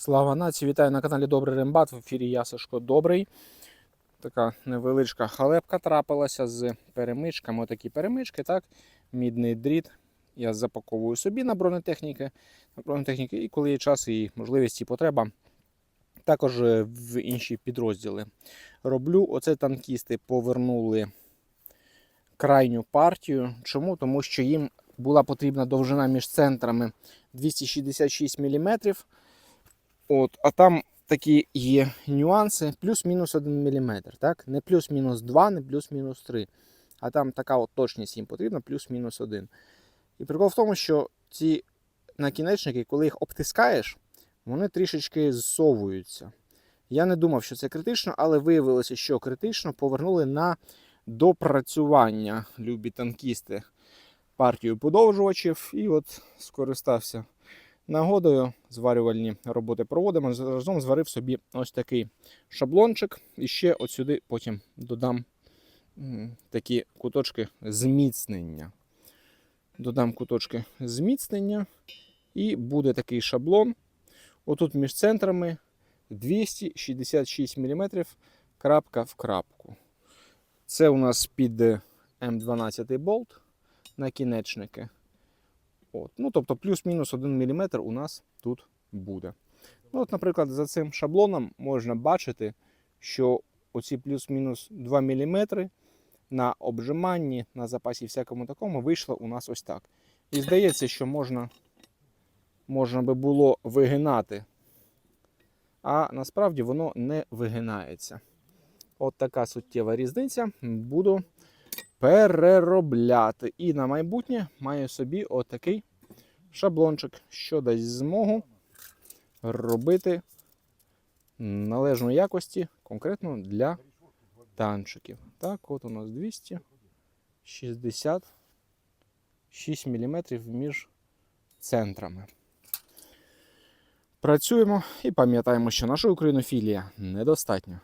Слава нації! Вітаю на каналі Добрий Рембат. В ефірі я Сашко Добрий. Така невеличка халепка трапилася з перемичками. Отакі перемички, так? Мідний дріт. Я запаковую собі на бронетехніки, на бронетехніки, і коли є час і можливість і потреба, також е, в інші підрозділи. Роблю. Оце танкісти повернули крайню партію. Чому? Тому що їм була потрібна довжина між центрами 266 мм. От, а там такі є нюанси, плюс-мінус 1 мм. Так? Не плюс-мінус 2, не плюс-мінус 3. А там така от точність їм потрібна, плюс-мінус 1. І прикол в тому, що ці накінечники, коли їх обтискаєш, вони трішечки зсовуються. Я не думав, що це критично, але виявилося, що критично повернули на допрацювання любі танкісти партію подовжувачів. І от скористався нагодою. Зварювальні роботи проводимо. Разом зварив собі ось такий шаблончик. І ще от сюди потім додам такі куточки зміцнення. Додам куточки зміцнення. І буде такий шаблон. Отут між центрами 266 мм крапка в крапку. Це у нас під М12 болт накінечники. От. Ну, тобто плюс-мінус 1 мм у нас тут буде. Ну, от, Наприклад, за цим шаблоном можна бачити, що оці плюс-мінус 2 мм на обжиманні, на запасі всякому такому вийшло у нас ось так. І здається, що можна, можна би було вигинати. А насправді воно не вигинається. От така суттєва різниця. Буду переробляти. І на майбутнє маю собі отакий шаблончик, що дасть змогу робити належної якості конкретно для танчиків. Так, от у нас 266 мм між центрами. Працюємо і пам'ятаємо, що наша українофілія недостатня.